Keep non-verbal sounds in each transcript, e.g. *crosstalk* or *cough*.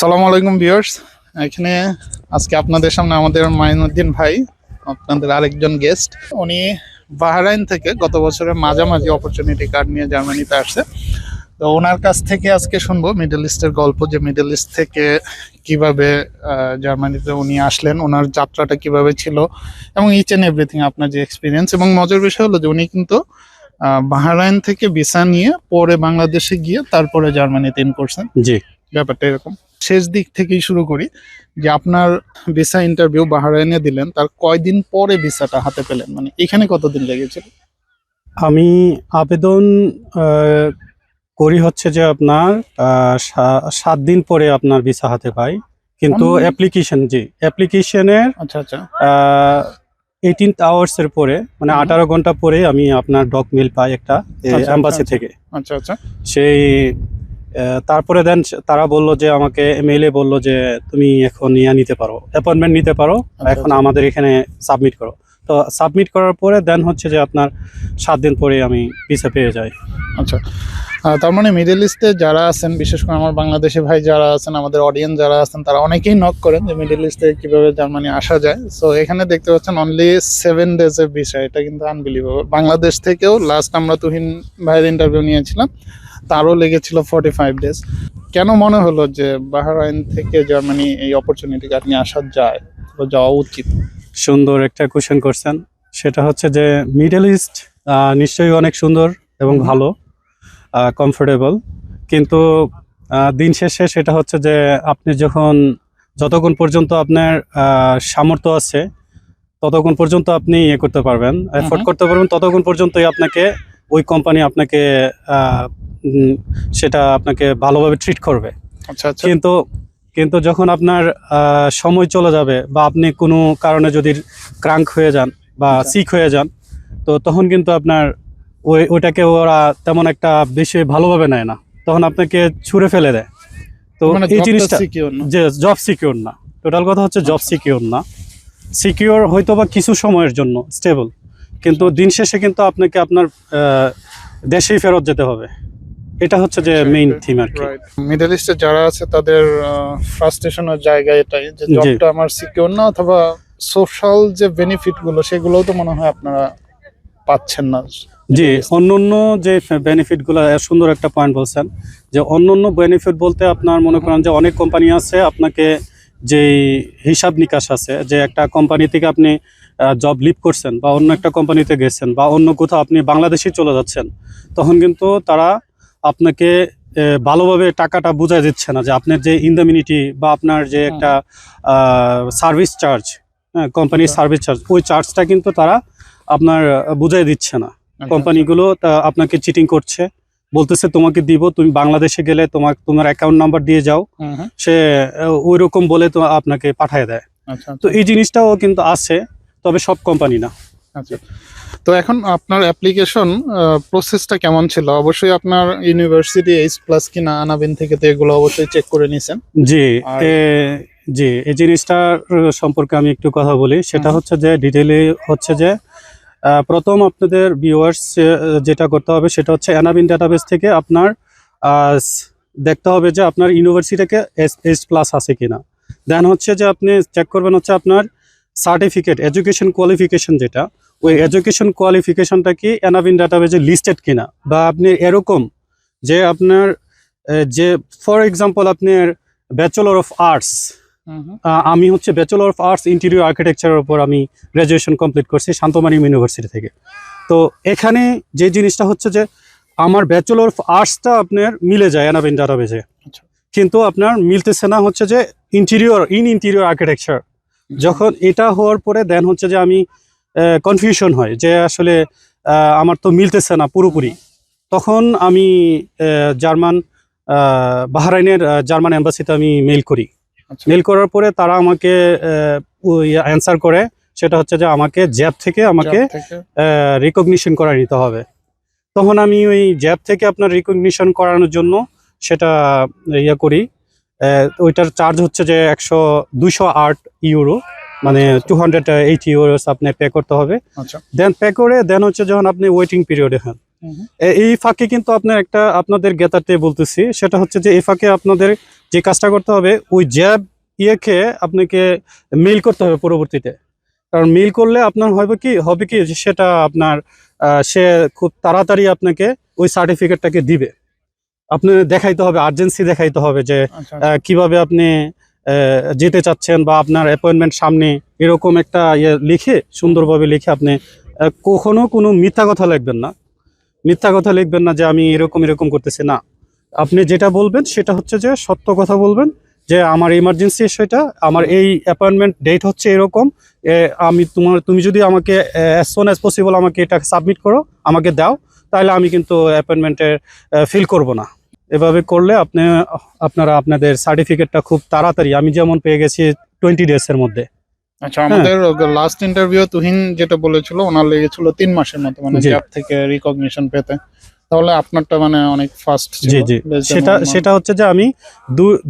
আসসালামু আলাইকুম ভিউয়ার্স। এখানে আজকে আপনাদের সামনে আমাদের মাইনুদ্দিন ভাই আপনাদের আরেকজন গেস্ট উনি বাহরাইন থেকে গত বছরের মাঝামাঝি অপরচুনিটি কার্ড নিয়ে জার্মানিতে আসছে। তো ওনার কাছ থেকে আজকে শুনব মিডল ইস্টের গল্প যে মিডল ইস্ট থেকে কীভাবে জার্মানিতে উনি আসলেন ওনার যাত্রাটা কীভাবে ছিল এবং ইচ অ্যান্ড এভরিথিং আপনার যে এক্সপিরিয়েন্স এবং মজার বিষয় হলো যে উনি কিন্তু বাহরাইন থেকে ভিসা নিয়ে পরে বাংলাদেশে গিয়ে তারপরে জার্মানিতে ইন করছেন জি। ব্যাপারটা এরকম। শেষ দিক থেকেই শুরু করি যে আপনার ভিসা ইন্টারভিউ বাহারাইনে দিলেন তার কয়দিন পরে ভিসাটা হাতে পেলেন? মানে এখানে কতদিন লেগেছিল? আমি আবেদন করি হচ্ছে যে আপনার সাত দিন পরে আপনার ভিসা হাতে পাই। কিন্তু অ্যাপ্লিকেশন জি অ্যাপ্লিকেশনের আচ্ছা আচ্ছা। এইটিন আওয়ার্স এর পরে মানে আঠারো ঘণ্টা পরে আমি আপনার ডক মেল পাই একটা আচ্ছা, এম্বাসি আচ্ছা। থেকে। আচ্ছা আচ্ছা। সেই তারপরে দেন তারা বলল যে আমাকে মেইলে বলল যে তুমি এখন ইয়া নিতে পারো অ্যাপয়েন্টমেন্ট নিতে পারো আচ্ছা, এখন আচ্ছা। আমাদের এখানে সাবমিট করো। তো সাবমিট করার পরে দেন হচ্ছে যে আপনার সাত দিন পরে আমি ভিসা পেয়ে যাই। আচ্ছা। তার মানে মিডল ইস্টে যারা আছেন বিশেষ করে আমার বাংলাদেশে ভাই যারা আছেন আমাদের অডিয়েন্স যারা আছেন তারা অনেকেই নক করেন যে মিডল ইস্টে কীভাবে জার্মানি আসা যায়। সো এখানে দেখতে পাচ্ছেন অনলি সেভেন ডেজ এর বিষয় এটা কিন্তু আনবিলিভেবল বাংলাদেশ থেকেও লাস্ট আমরা তুহিন ভাইয়ের ইন্টারভিউ নিয়েছিলাম। তারও লেগেছিল ফর্টি ফাইভ ডেজ কেন মনে হলো যে বাহরাইন থেকে জার্মানি এই অপরচুনিটি কার্ড নিয়ে আসা যায় বা যাওয়া উচিত? সুন্দর একটা কোশ্চেন করছেন। সেটা হচ্ছে যে মিডল ইস্ট নিশ্চয়ই অনেক সুন্দর এবং ভালো কমফোর্টেবল কিন্তু দিন শেষে সেটা হচ্ছে যে আপনি যখন যতক্ষণ পর্যন্ত আপনার সামর্থ্য আছে ততক্ষণ পর্যন্ত আপনি ইয়ে করতে পারবেন এফোর্ড করতে পারবেন ততক্ষণ পর্যন্তই আপনাকে ওই কোম্পানি আপনাকে সেটা আপনাকে ভালোভাবে ট্রিট করবে। আচ্ছা আচ্ছা। কিন্তু কিন্তু যখন আপনার সময় চলে যাবে বা আপনি কোনো কারণে যদি ক্রাঙ্ক হয়ে যান বা আচ্ছা। সিক হয়ে যান তো তখন কিন্তু আপনার ওই ওইটাকে ওরা তেমন একটা বেশি ভালোভাবে নেয় না। তখন আপনাকে ছুঁড়ে ফেলে দেয়। তো মানে এই জিনিসটা যে জব সিকিউর না। টোটাল কথা হচ্ছে জব আচ্ছা। সিকিউর না। সিকিউর হয়তো বা কিছু সময়ের জন্য স্টেবল কিন্তু আচ্ছা। দিন শেষে কিন্তু আপনাকে আপনার দেশেই ফেরত যেতে হবে। এটা হচ্ছে যে মেইন. থিম আর কি। মিডল ইস্টে যারা আছে তাদের ফ্রাস্ট্রেশনের জায়গা এটাই যে জবটা আমার সিকিউর না অথবা সোশ্যাল যে বেনিফিটগুলো সেগুলোও তো মনে হয় আপনারা পাচ্ছেন না। জি অন্যান্য যে বেনিফিটগুলো সুন্দর একটা পয়েন্ট বলছেন যে অন্যান্য বেনিফিট বলতে আপনার মনে করেন যে অনেক কোম্পানি আছে আপনাকে যে হিসাব নিকাশ আছে যে একটা কোম্পানি থেকে আপনি জব লিভ করছেন বা অন্য একটা কোম্পানিতে গেছেন বা অন্য কোথাও আপনি বাংলাদেশে চলে যাচ্ছেন তখন কিন্তু তারা আপনাকে ভালোভাবে টাকাটা বুঝাই দিচ্ছে না যে আপনার যে ইনদামিনিটি বা আপনার যে একটা সার্ভিস চার্জ হ্যাঁ কোম্পানির আচ্ছা। সার্ভিস চার্জ ওই চার্জটা কিন্তু তারা আপনার বুঝাই দিচ্ছে না। আচ্ছা, কোম্পানিগুলো তা আপনাকে চিটিং করছে বলতেছে তোমাকে দিব তুমি বাংলাদেশে গেলে তোমার তোমার অ্যাকাউন্ট নাম্বার দিয়ে যাও সে ওই রকম বলে তো আপনাকে পাঠায় দেয়। আচ্ছা তো এই জিনিসটাও কিন্তু আছে তবে সব কোম্পানি না। আচ্ছা। তো এখন আপনার অ্যাপ্লিকেশন প্রসেসটা কেমন ছিল? অবশ্যই আপনার ইউনিভার্সিটি এইচ প্লাস কিনা আনাবিন থেকে তো এগুলো অবশ্যই চেক করে নিছেন। জি জি এই জিনিসটার সম্পর্কে আমি একটু কথা বলি। সেটা হচ্ছে যে ডিটেইলে হচ্ছে যে প্রথম আপনাদের ভিউয়ার্স যেটা করতে হবে সেটা হচ্ছে অ্যানাবিন ডাটাবেস থেকে আপনার দেখতে হবে যে আপনার ইউনিভার্সিটিকে এস এস প্লাস আছে কিনা। দেন হচ্ছে যে আপনি চেক করবেন হচ্ছে আপনার সার্টিফিকেট এডুকেশন কোয়ালিফিকেশন যেটা। ওই এডুকেশন কোয়ালিফিকেশনটা কি অ্যানাবিন ডাটাবেজে লিস্টেড কিনা? বা আপনি এরকম যে আপনার যে ফর এক্সাম্পল আপনার ব্যাচেলর অফ আর্টস আমি হচ্ছে ব্যাচেলর অফ আর্টস ইন্টেরিয়র আর্কিটেকচারের উপর আমি গ্র্যাজুয়েশন কমপ্লিট করছি শান্তমারিম ইউনিভার্সিটি থেকে। তো এখানে যে জিনিসটা হচ্ছে যে আমার ব্যাচেলর অফ আর্টসটা আপনার মিলে যায় ডাটাবেজে আচ্ছা। কিন্তু আপনার মিলতেছে না হচ্ছে যে ইন্টেরিয়র ইন ইন্টেরিয়র আর্কিটেকচার যখন এটা হওয়ার পরে দেন হচ্ছে যে আমি কনফিউশন হয় যে আসলে আমার তো মিলতেছে না পুরোপুরি। তখন আমি জার্মান বাহরাইনের জার্মান এম্বাসিতে আমি মেল করি। আচ্ছা, মেল করার পরে তারা আমাকে অ্যান্সার করে। সেটা হচ্ছে যে আমাকে জ্যাব থেকে আমাকে রিকগনিশন করা নিতে হবে। তখন আমি ওই জ্যাব থেকে আপনার রিকগনিশন করানোর জন্য সেটা ইয়ে করি। ওইটার চার্জ হচ্ছে যে একশো দুইশো আট ইউরো মানে আচ্ছা, আচ্ছা। টু হান্ড্রেড এইটি ইউরোস আপনি পে করতে হবে। আচ্ছা। দেন পে করে দেন হচ্ছে যখন আপনি ওয়েটিং পিরিয়ডে হন। এই ফাঁকে কিন্তু আপনার একটা আপনাদের গেতাতে বলতেছি সেটা হচ্ছে যে এই ফাঁকে আপনাদের যে কাজটা করতে হবে ওই জ্যাব ইয়েকে আপনাকে মিল করতে হবে পরবর্তীতে। কারণ মিল করলে আপনার হবে কি হবে কি সেটা আপনার সে খুব তাড়াতাড়ি আপনাকে ওই সার্টিফিকেটটাকে দিবে। আপনি দেখাইতে হবে আর্জেন্সি দেখাইতে হবে যে আচ্ছা। কীভাবে আপনি যেতে চাচ্ছেন বা আপনার অ্যাপয়েন্টমেন্ট সামনে এরকম একটা ইয়ে লিখে, সুন্দরভাবে লিখে আপনি কখনো কোনো মিথ্যা কথা লিখবেন না। মিথ্যা কথা লিখবেন না যে আমি এরকম এরকম করতেছি, না। আপনি যেটা বলবেন সেটা হচ্ছে যে সত্য কথা বলবেন যে আমার ইমার্জেন্সি সেটা, আমার এই অ্যাপয়েন্টমেন্ট ডেট হচ্ছে এরকম আমি তোমার, তুমি যদি আমাকে অ্যাজ সোন অ্যাজ পসিবল আমাকে এটা সাবমিট করো, আমাকে দাও, তাহলে আমি কিন্তু অ্যাপয়েন্টমেন্টের ফিল করব না। এভাবে করলে আপনি আপনারা আপনাদের সার্টিফিকেটটা খুব তাড়াতাড়ি আমি যেমন পেয়ে গেছি টোয়েন্টি ডেজের মধ্যে। আচ্ছা আমাদের লাস্ট ইন্টারভিউ তুহিন যেটা বলেছিল ওনার লেগেছিল তিন মাসের মতো মানে জি। জ্যাব থেকে রিকগনিশন পেতে। তাহলে আপনারটা মানে অনেক ফাস্ট জি জি। সেটা সেটা হচ্ছে যে আমি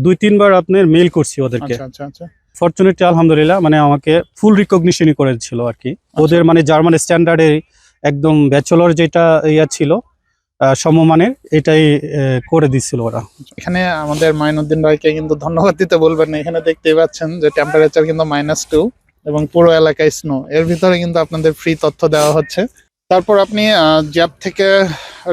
দুই তিনবার আপনার মেল করছি ওদেরকে। আচ্ছা আচ্ছা আচ্ছা। ফর্চুনেটলি আলহামদুলিল্লাহ মানে আমাকে ফুল রিকগনিশনই করেছিল আর কি। ওদের মানে জার্মান স্ট্যান্ডার্ডে একদম ব্যাচেলর যেটা ইয়া ছিল সমমানের এটাই করে দিচ্ছিল ওরা। এখানে আমাদের মাইনুদ্দিন ভাইকে কিন্তু ধন্যবাদ দিতে বলবেন না। এখানে দেখতেই পাচ্ছেন যে টেম্পারেচার কিন্তু মাইনাস টু এবং পুরো এলাকায় স্নো এর ভিতরে কিন্তু আপনাদের ফ্রি তথ্য দেওয়া হচ্ছে। তারপর আপনি জ্যাপ থেকে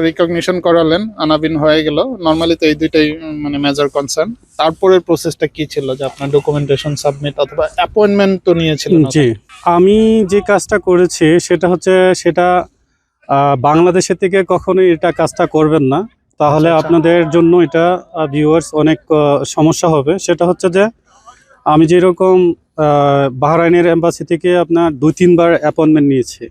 রিকগনিশন করালেন আনাবিন হয়ে গেল। নর্মালি তো এই দুইটাই মানে মেজর কনসার্ন তারপরের প্রসেসটা কি ছিল? যে আপনার ডকুমেন্টেশন সাবমিট অথবা অ্যাপয়েন্টমেন্ট তো নিয়েছিলেন জি আমি যে কাজটা করেছি সেটা হচ্ছে সেটা বাংলাদেশের থেকে কখনোই এটা কাজটা করবেন না। তাহলে আচ্ছা, আচ্ছা। আপনাদের জন্য এটা ভিউয়ার্স অনেক সমস্যা হবে। সেটা হচ্ছে যে আমি যেরকম বাহরাইনের এম্বাসি থেকে আপনার দুই তিনবার অ্যাপয়েন্টমেন্ট নিয়েছি।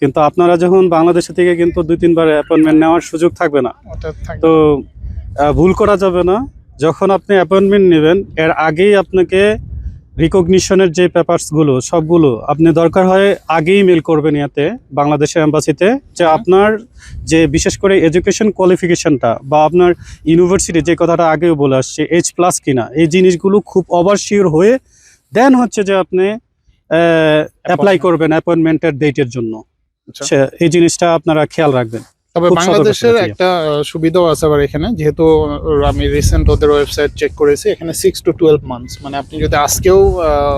কিন্তু আপনারা যখন বাংলাদেশে থেকে কিন্তু দুই তিনবার অ্যাপয়েন্টমেন্ট নেওয়ার সুযোগ থাকবে না। তো ভুল করা যাবে না। যখন আপনি অ্যাপয়েন্টমেন্ট নেবেন এর আগেই আপনাকে রিকগনিশনের যে পেপারসগুলো সবগুলো আপনি দরকার হয় আগেই মেল করবেন ইয়াতে বাংলাদেশের অ্যাম্বাসিতে যে আপনার যে বিশেষ করে এডুকেশন কোয়ালিফিকেশনটা বা আপনার ইউনিভার্সিটি যে কথাটা আগেও বলে আসছে এইচ প্লাস কিনা এই জিনিসগুলো খুব ওভারশিওর হয়ে দেন হচ্ছে যে আপনি অ্যাপ্লাই করবেন অ্যাপয়েন্টমেন্টের ডেটের জন্য। আচ্ছা। এই জিনিসটা আপনারা খেয়াল রাখবেন। তবে বাংলাদেশের একটা সুবিধাও আছে আবার এখানে। যেহেতু আমি রিসেন্ট ওদের ওয়েবসাইট চেক করেছি এখানে সিক্স টু টুয়েলভ মান্থস মানে আপনি যদি আজকেও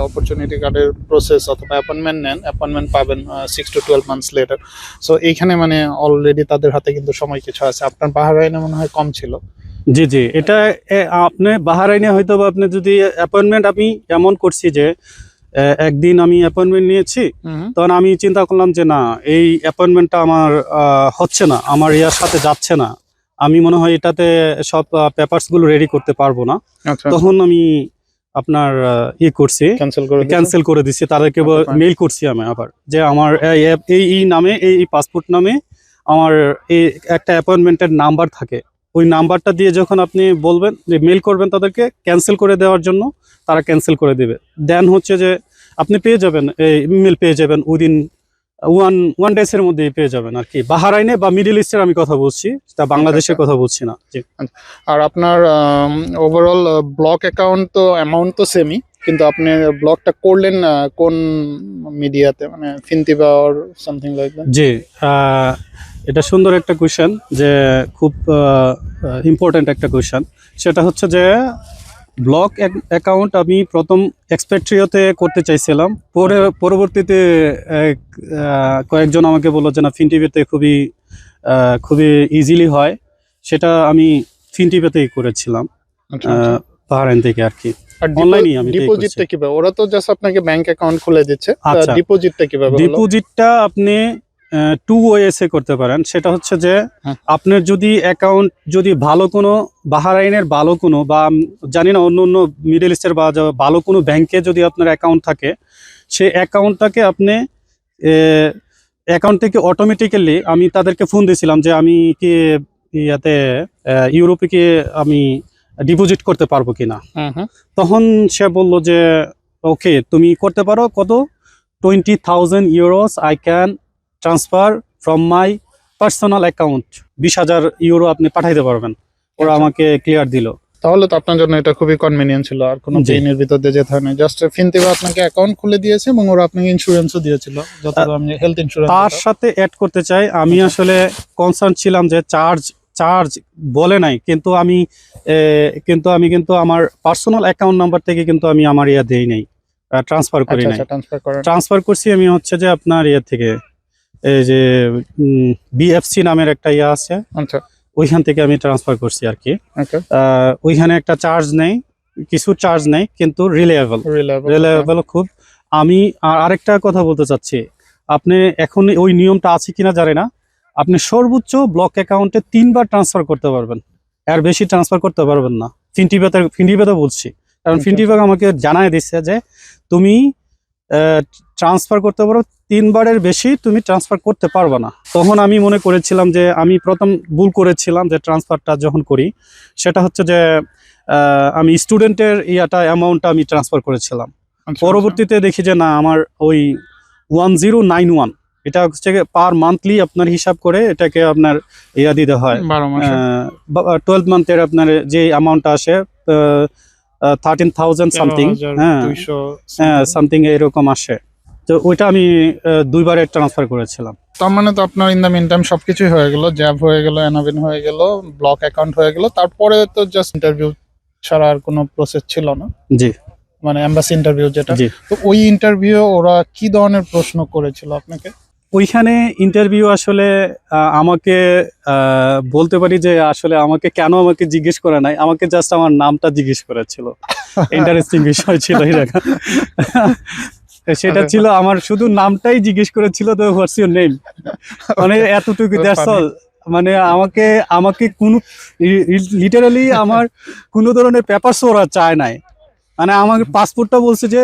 অপরচুনিটি কার্ডের প্রসেস অথবা অ্যাপয়েন্টমেন্ট নেন অ্যাপয়েন্টমেন্ট পাবেন six to twelve months later so এইখানে মানে অলরেডি তাদের হাতে কিন্তু সময় কিছু আছে। আপনার বাহারাইনে মনে হয় কম ছিল। জি জি। এটা আপনি বাহারাইনে হয়তো বা আপনি যদি অ্যাপয়েন্টমেন্ট আমি এমন করছি যে একদিন আমি অ্যাপয়েন্টমেন্ট নিয়েছি তখন আমি চিন্তা করলাম যে না এই অ্যাপয়েন্টমেন্টটা আমার হচ্ছে না আমার ইয়ার সাথে যাচ্ছে না। আমি মনে হয় এটাতে সব পেপারসগুলো রেডি করতে পারব না। আচ্ছা। তখন আমি আপনার ই করছি ক্যান্সেল করে? দিচ্ছি তাদেরকে fine. মেইল করছি আমি আবার যে আমার এই নামে এই এই পাসপোর্ট নামে আমার এই একটা অ্যাপয়েন্টমেন্টের নাম্বার থাকে। ওই নাম্বারটা দিয়ে যখন আপনি বলবেন যে মেল করবেন তাদেরকে ক্যান্সেল করে দেওয়ার জন্য তারা ক্যান্সেল করে দেবে। দেন হচ্ছে যে আপনি পেয়ে যাবেন এই ইমেল পেয়ে যাবেন উইদিন ওয়ান ওয়ান ডেসের মধ্যেই পেয়ে যাবেন আর কি। বাহারাইনে বা মিডিল ইস্টের আমি কথা বলছি তা বাংলাদেশের আচ্ছা। কথা বলছি না। জি। আর আপনার ওভারঅল ব্লক অ্যাকাউন্ট তো অ্যামাউন্ট তো সেমই কিন্তু আপনি ব্লকটা করলেন কোন মিডিয়াতে মানে ফিনতিবা অর সামথিং লাইক দ্যাট জি এটা সুন্দর একটা কোয়েশ্চেন যে খুব ইম্পর্ট্যান্ট একটা কোয়েশ্চেন সেটা হচ্ছে যে ব্লক অ্যাকাউন্ট আমি প্রথম এক্সপেট্রিওতে করতে চাইছিলাম। পরে পরবর্তীতে কয়েকজন আমাকে বলল যে না ফিনটিভিতে খুবই খুবই ইজিলি হয়। সেটা আমি ফিনটিভিতেই করেছিলাম। আচ্ছা আহ, বাহরাইন থেকে আর কি। আমি ডিপোজিটটা কীভাবে? ওরা তো জাস্ট আপনাকে ব্যাংক অ্যাকাউন্ট খুলে দিচ্ছে। আচ্ছা। ডিপোজিটটা কীভাবে ডিপোজিটটা আপনি টু ওয়েসে করতে পারেন। সেটা হচ্ছে যে আপনার যদি অ্যাকাউন্ট যদি ভালো কোনো বাহারাইনের ভালো কোনো বা জানি না অন্য অন্য মিডল ইস্টের বা ভালো কোনো ব্যাংকে যদি আপনার অ্যাকাউন্ট থাকে সে অ্যাকাউন্টটাকে আপনি অ্যাকাউন্ট থেকে অটোমেটিক্যালি আমি তাদেরকে ফোন দিয়েছিলাম যে আমি কি ইয়াতে ইউরোপে কি আমি ডিপোজিট করতে পারব কিনা। হুম হুম তখন সে বলল যে ওকে তুমি করতে পারো। কত? Twenty thousand euros I can transfer from my personal account বিশ হাজার ইউরো আপনি পাঠাইতে পারবেন। ওরা আচ্ছা। আমাকে ক্লিয়ার দিল। তাহলে তো আপনার জন্য এটা খুবই কনভিনিয়েন্ট ছিল আর কোনো জি। পেইনের ভিতর দিয়ে যেতে হয় না জাস্ট ফিনতিবা আপনাকে অ্যাকাউন্ট খুলে দিয়েছে এবং ওরা আপনাকে ইন্স্যুরেন্সও দিয়েছিল যত আমি হেলথ ইন্স্যুরেন্স তার সাথে অ্যাড করতে চাই আমি আসলে কনসার্ন ছিলাম যে চার্জ চার্জ বলে নাই কিন্তু আমি কিন্তু আমি কিন্তু আমার পার্সোনাল অ্যাকাউন্ট নাম্বার থেকে কিন্তু আমি আমার ইয়া দেই নাই ট্রান্সফার করি আচ্ছা নাই। আচ্ছা ট্রান্সফার ট্রান্সফার করছি আমি হচ্ছে যে আপনার ইয়ে থেকে। এই যে বিএফসি নামের একটা ইয়ে আছে। আচ্ছা। ওইখান থেকে আমি ট্রান্সফার করছি আর কি। আহ, ওইখানে একটা চার্জ নেই কিছু চার্জ নেই কিন্তু রিলেয়েবল রিলেবল রিলেয়েবল খুব। আমি আরেকটা কথা বলতে চাচ্ছি। আপনি এখন ওই নিয়মটা আছে কিনা জানি না। আপনি সর্বোচ্চ ব্লক অ্যাকাউন্টে তিনবার ট্রান্সফার করতে পারবেন। এর বেশি ট্রান্সফার করতে পারবেন না। ফিনটিপেতে ফিনটিপেতে বলছি। কারণ আচ্ছা। ফিনটিপেক আমাকে জানায় দিচ্ছে যে তুমি ট্রান্সফার করতে পারো তিনবারের বেশি তুমি ট্রান্সফার করতে পারবে না। তখন আমি মনে করেছিলাম যে আমি প্রথম ভুল করেছিলাম যে ট্রান্সফারটা যখন করি সেটা হচ্ছে যে আমি স্টুডেন্টের ইয়াটা অ্যামাউন্টটা আমি ট্রান্সফার করেছিলাম। আচ্ছা, পরবর্তীতে দেখি যে না আমার ওই ওয়ান জিরো নাইন ওয়ান এটা হচ্ছে পার মান্থলি আপনার হিসাব করে এটাকে আপনার ইয়া দিতে হয়। টুয়েলভ মান্থের আপনার যে অ্যামাউন্টটা আসে থার্টিন থাউজেন্ড সামথিং হ্যাঁ। হ্যাঁ সামথিং এরকম আসে। তো ওইটা আমি দুইবারে ট্রান্সফার করেছিলাম। তার মানে তো আপনার ইন দ্য মিন টাইম সবকিছুই হয়ে গেল জ্যাব হয়ে গেল এনাবিন হয়ে গেল ব্লক অ্যাকাউন্ট হয়ে গেল তারপরে তো জাস্ট ইন্টারভিউ ছাড়া আর কোনো প্রসেস ছিল না। জি। মানে এম্বাসি ইন্টারভিউ যেটা। জি। তো ওই ইন্টারভিউ ওরা কি ধরনের প্রশ্ন করেছিল আপনাকে? ওইখানে ইন্টারভিউ আসলে আমাকে বলতে পারি যে আসলে আমাকে কেন আমাকে জিজ্ঞেস করে নাই আমাকে জাস্ট আমার নামটা জিজ্ঞেস করেছিল। *laughs* ইন্টারেস্টিং বিষয় ছিল সেটা ছিল আমার শুধু নামটাই জিজ্ঞেস করেছিল তো হোয়াটস ইউর নেম মানে এতটুকু দ্যাটস অল মানে আমাকে আমাকে কোনো লিটারালি আমার *laughs* কোনো ধরনের পেপারস ওরা চায় নাই। মানে আমাকে পাসপোর্টটা বলছে যে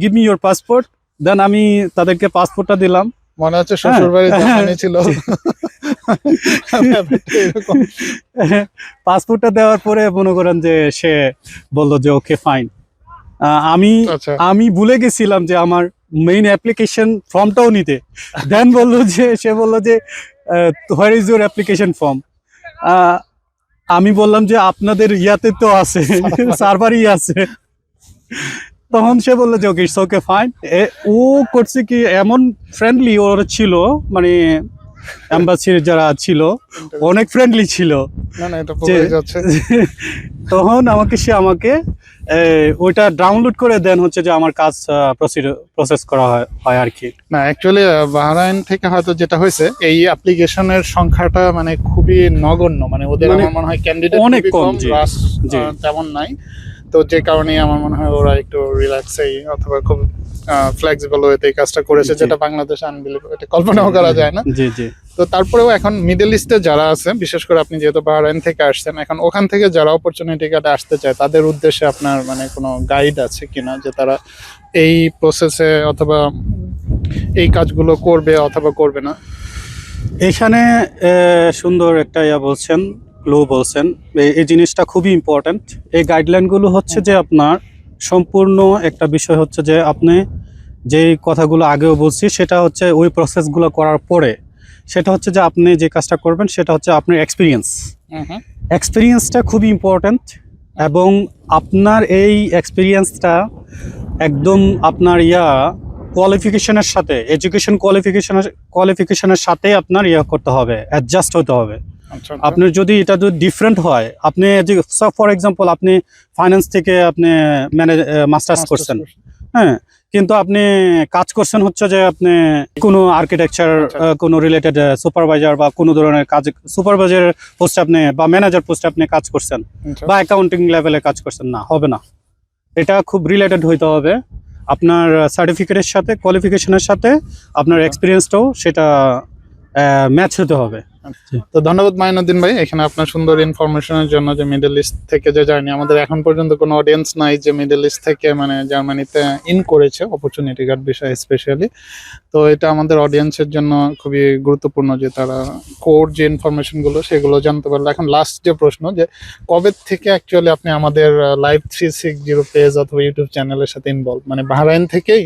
give me your passport then আমি তাদেরকে পাসপোর্টটা দিলাম। মনে হচ্ছে শ্বশুর বাড়ি হ্যাঁ। ছিল। *laughs* পাসপোর্টটা *laughs* দেওয়ার পরে মনে করেন যে সে বলল যে ওকে ফাইন আমি আচ্ছা। আমি ভুলে গেছিলাম যে আমার মেইন অ্যাপ্লিকেশন ফর্মটাও নিতে। দেন বলল যে সে বলল যে where is your application form আমি বললাম যে আপনাদের ইয়াতে তো আছে *laughs* সার্ভারই আছে। তখন সে বলল যে ওকে ইটস ওকে ফাইন ও করছে কি এমন ফ্রেন্ডলি ওর ছিল মানে অ্যাম্বাসির যারা ছিল অনেক ফ্রেন্ডলি ছিল। না না এটা যাচ্ছে। *laughs* তখন আমাকে সে আমাকে ওইটা ডাউনলোড করে দেন হচ্ছে যে আমার কাজ প্রসেস করা হয় আর কি। না অ্যাকচুয়ালি বাহরাইন থেকে হয়তো যেটা হয়েছে এই অ্যাপ্লিকেশনের সংখ্যাটা মানে খুবই নগণ্য। মানে ওদের মানে আমার মনে হয় ক্যান্ডিডেট অনেক কম, তেমন নাই। তো যে কারণে আমার মনে হয় ওরা একটু রিল্যাক্সেই অথবা খুব ফ্লেক্সিবল ওয়েতে এই কাজটা করেছে যেটা বাংলাদেশে আনবিলিভ এটা কল্পনাও করা যায় না। জি জি। তো তারপরেও এখন মিডল ইস্টে যারা আছে বিশেষ করে আপনি যেহেতু বাহরাইন থেকে আসছেন এখন ওখান থেকে যারা অপরচুনিটি কার্ডে আসতে চায় তাদের উদ্দেশ্যে আপনার মানে কোনো গাইড আছে কিনা যে তারা এই প্রসেসে অথবা এই কাজগুলো করবে অথবা করবে না? এখানে সুন্দর একটা ইয়া বলছেন ক্লু বলছেন। এই- এই জিনিসটা খুবই ইম্পর্ট্যান্ট এই গাইডলাইনগুলো হচ্ছে যে আপনার সম্পূর্ণ একটা বিষয় হচ্ছে যে আপনি যেই কথাগুলো আগেও বলছি সেটা হচ্ছে ওই প্রসেসগুলো করার পরে সেটা হচ্ছে যে আপনি যে কাজটা করবেন সেটা হচ্ছে আপনার এক্সপিরিয়েন্স এক্সপিরিয়েন্সটা খুবই ইম্পর্ট্যান্ট এবং আপনার এই এক্সপিরিয়েন্সটা একদম আপনার ইয়া কোয়ালিফিকেশনের সাথে এডুকেশন কোয়ালিফিকেশনের কোয়ালিফিকেশনের সাথে আপনার ইয়া করতে হবে অ্যাডজাস্ট হতে হবে। আপনার যদি এটা যদি ডিফারেন্ট হয় আপনি ফর এক্সাম্পল আপনি ফাইন্যান্স থেকে আপনি ম্যানেজ মাস্টার্স করছেন। হ্যাঁ কিন্তু আপনি কাজ করছেন হচ্ছে যে আপনি কোনো আর্কিটেকচার আচ্ছা। কোনো রিলেটেড সুপারভাইজার বা কোনো ধরনের কাজ সুপারভাইজার পোস্টে আপনি বা ম্যানেজার পোস্টে আপনি কাজ করছেন আচ্ছা। বা অ্যাকাউন্টিং লেভেলে কাজ করছেন না হবে না। এটা খুব রিলেটেড হইতে হবে। আপনার সার্টিফিকেটের সাথে কোয়ালিফিকেশনের সাথে আপনার এক্সপিরিয়েন্সটাও সেটা ম্যাচ হতে হবে। তো ধন্যবাদ মাইনুদ্দিন ভাই, এখানে আপনার সুন্দর ইনফরমেশনের জন্য যে মিডল ইস্ট থেকে যে জার্নি আমাদের এখন পর্যন্ত কোনো অডিয়েন্স নাই যে মিডল ইস্ট থেকে মানে জার্মানিতে ইন করেছে অপরচুনিটি গার্ড বিষয়ে স্পেশালি তো এটা আমাদের অডিয়েন্সের জন্য খুবই গুরুত্বপূর্ণ যে তারা কোর যে ইনফরমেশনগুলো সেগুলো জানতে পারল। এখন লাস্ট যে প্রশ্ন যে, কবে থেকে অ্যাকচুয়ালি আপনি আমাদের live three six zero page অথবা ইউটিউব চ্যানেলের সাথে ইনভলভ মানে বাহরাইন থেকেই?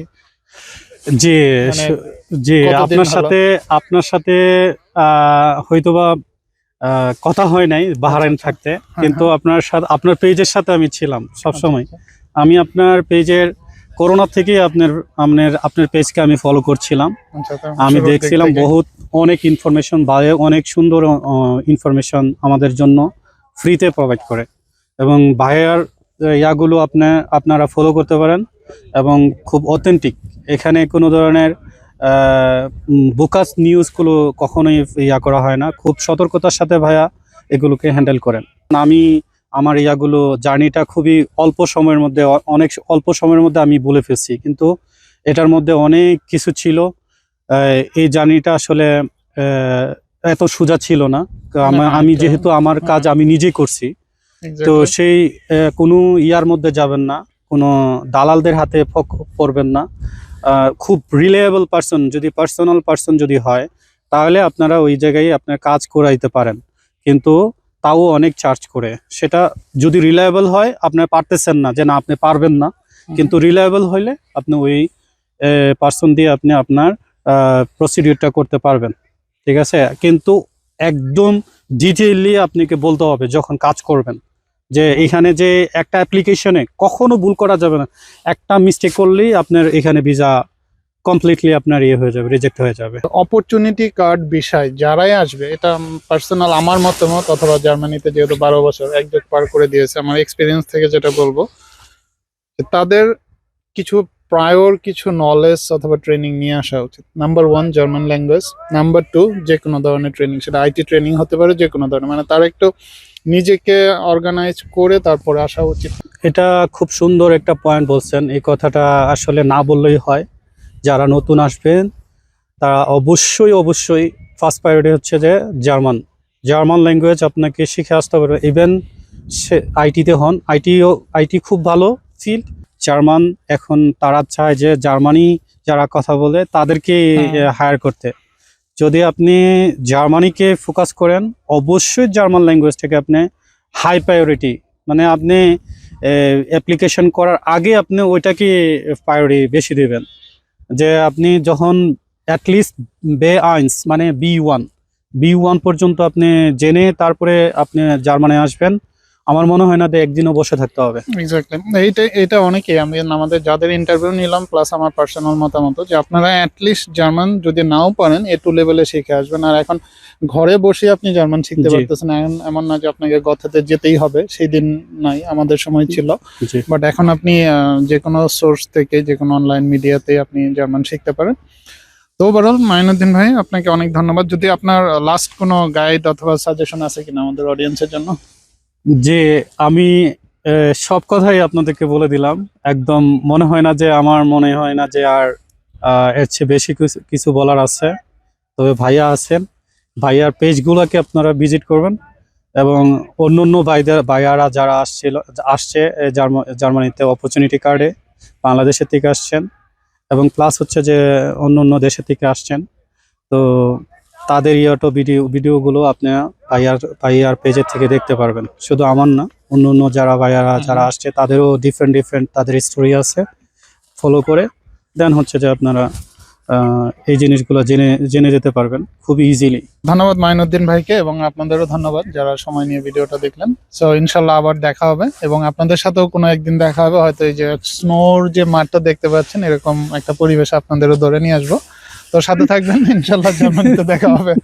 জি মানে জি আপনার সাথে আপনার সাথে হয়তোবা কথা হয় নাই বাহারাইন আচ্ছা, থাকতে হ্যাঁ, কিন্তু আপনার সাথে আপনার পেজের সাথে আমি ছিলাম সব সময়। আমি আপনার পেজের করোনা থেকেই আপনার আপনার আপনার পেজকে আমি ফলো করছিলাম। আচ্ছা, আমি দেখছিলাম বহুত অনেক ইনফরমেশন ভাইয়ে অনেক সুন্দর ইনফরমেশন আমাদের জন্য ফ্রিতে প্রোভাইড করে। এবং ভাইয়ার ইয়াগুলো আপনি আপনারা ফলো করতে পারেন। এবং খুব অথেন্টিক এখানে কোনো ধরনের বোকাস নিউজগুলো কখনোই ইয়া করা হয় না। খুব সতর্কতার সাথে ভাইয়া এগুলোকে হ্যান্ডেল করেন। আমি আমার ইয়াগুলো জার্নিটা খুবই অল্প সময়ের মধ্যে অনেক অল্প সময়ের মধ্যে আমি বলে ফেলছি। কিন্তু এটার মধ্যে অনেক কিছু ছিল। এই জার্নিটা আসলে এত সোজা ছিল না। আমি যেহেতু আমার কাজ আমি নিজে করছি। তো সেই কোনো ইয়ার মধ্যে যাবেন না। কোনো দালালদের হাতে ফক- পড়বেন না। খুব রিলেয়েবল পার্সন যদি পার্সোনাল পার্সন যদি হয় তাহলে আপনারা ওই জায়গায় আপনার কাজ করাইতে পারেন। কিন্তু তাও অনেক চার্জ করে। সেটা যদি রিলায়েবল হয় আপনার পারতেছেন না যে না আপনি পারবেন না। কিন্তু রিলায়েবল হইলে আপনি ওই পার্সন দিয়ে আপনি আপনার প্রসিডিউরটা করতে পারবেন। ঠিক আছে? কিন্তু একদম ডিটেইলি আপনাকে বলতে হবে যখন কাজ করবেন। যে এখানে যে একটা অ্যাপ্লিকেশনে কখনো ভুল করা যাবে না। একটা মিস্টেক করলেই আপনার এখানে ভিসা কমপ্লিটলি আপনার ইয়ে হয়ে যাবে রিজেক্ট হয়ে যাবে। অপরচুনিটি কার্ড বিষয় যারাই আসবে, এটা পার্সোনাল আমার মতামত, অথবা জার্মানিতে যেহেতু বারো বছর এক যুগ পার করে দিয়েছে, আমার এক্সপিরিয়েন্স থেকে যেটা বলব তাদের কিছু প্রায়র কিছু নলেজ অথবা ট্রেনিং নিয়ে আসা উচিত। Number one German language number two যে কোনো ধরনের ট্রেনিং সেটা আইটি ট্রেনিং হতে পারে যে কোনো ধরনের। মানে তার একটু নিজেকে অর্গানাইজ করে তারপরে আসা উচিত। এটা খুব সুন্দর একটা পয়েন্ট বলছেন। এই কথাটা আসলে না বললেই হয়। যারা নতুন আসবেন তারা অবশ্যই অবশ্যই ফার্স্ট প্রায়োরিটি হচ্ছে যে জার্মান। জার্মান ল্যাঙ্গুয়েজ আপনাকে শিখে আসতে হবে। ইভেন সে আইটিতে হন আইটিও আইটি খুব ভালো ফিল্ড জার্মান এখন তারা চায় যে জার্মানি যারা কথা বলে তাদেরকে হ্যাঁ। হায়ার করতে। যদি আপনি জার্মানিকে ফোকাস করেন, অবশ্যই জার্মান ল্যাঙ্গুয়েজটাকে আপনি হাই প্রায়োরিটি মানে আপনি অ্যাপ্লিকেশন করার আগে আপনি ওইটাকে প্রায়োরিটি বেশি দেবেন। যে আপনি যখন অ্যাটলিস্ট বে আইন্স মানে বি ওয়ান বি ওয়ান পর্যন্ত আপনি জেনে তারপরে আপনি জার্মানে আসবেন। আমার মনে হয় না যে একদিনও বসে থাকতে হবে। এক্স্যাক্টলি এইটা এটা অনেকেই আমি আমাদের যাদের ইন্টারভিউ নিলাম প্লাস আমার পার্সোনাল মতামত যে আপনারা অ্যাটলিস্ট জার্মান যদি নাও পারেন এ টু লেভেলে শিখে আসবেন। আর এখন ঘরে বসে আপনি জার্মান শিখতে পারতেছেন। এখন এমন না যে আপনাকে কথাতে যেতেই হবে সেই দিন নাই আমাদের সময় ছিল। বাট এখন আপনি যে কোনো সোর্স থেকে যে কোনো অনলাইন মিডিয়াতে আপনি জার্মান শিখতে পারেন। তো ওভারঅল মাইনুদ্দিন ভাই আপনাকে অনেক ধন্যবাদ। যদি আপনার লাস্ট কোনো গাইড অথবা সাজেশন আছে কিনা আমাদের অডিয়েন্সের জন্য? যে আমি সব কথাই আপনাদেরকে বলে দিলাম। একদম মনে হয় না যে আমার মনে হয় না যে আর এর চেয়ে বেশি কিছু- বলার আছে। তবে ভাইয়া আছেন। ভাইয়ার পেজগুলোকে আপনারা ভিজিট করবেন এবং অন্য অন্য ভাইদের, ভাইয়ারা যারা আসছিল, আসছে জার্মানিতে অপরচুনিটি কার্ডে বাংলাদেশের থেকে আসছেন। এবং প্লাস হচ্ছে যে অন্য অন্য দেশের থেকে আসছেন। তো তাদের ইয়েটো ভিডিও ভিডিওগুলো আপনি ভাইয়ার ভাইয়ার পেজের থেকে দেখতে পারবেন। শুধু আমার না অন্য অন্য যারা ভাইয়ারা যারা আসছে তাদেরও ডিফারেন্ট ডিফারেন্ট তাদের স্টোরি আছে। ফলো করে দেন হচ্ছে যে আপনারা এই জিনিসগুলো জেনে জেনে যেতে পারবেন খুব ইজিলি ধন্যবাদ মাইনুদ্দিন ভাইকে এবং আপনাদেরও ধন্যবাদ যারা সময় নিয়ে ভিডিওটা দেখলেন। সো ইনশাল্লাহ আবার দেখা হবে এবং আপনাদের সাথেও কোনো একদিন দেখা হবে। হয়তো এই যে স্নোর যে মাঠটা দেখতে পাচ্ছেন এরকম একটা পরিবেশ আপনাদেরও ধরে নিয়ে আসব। তো সাথে থাকবেন ইনশাল্লাহ জার্মানিতে দেখা হবে।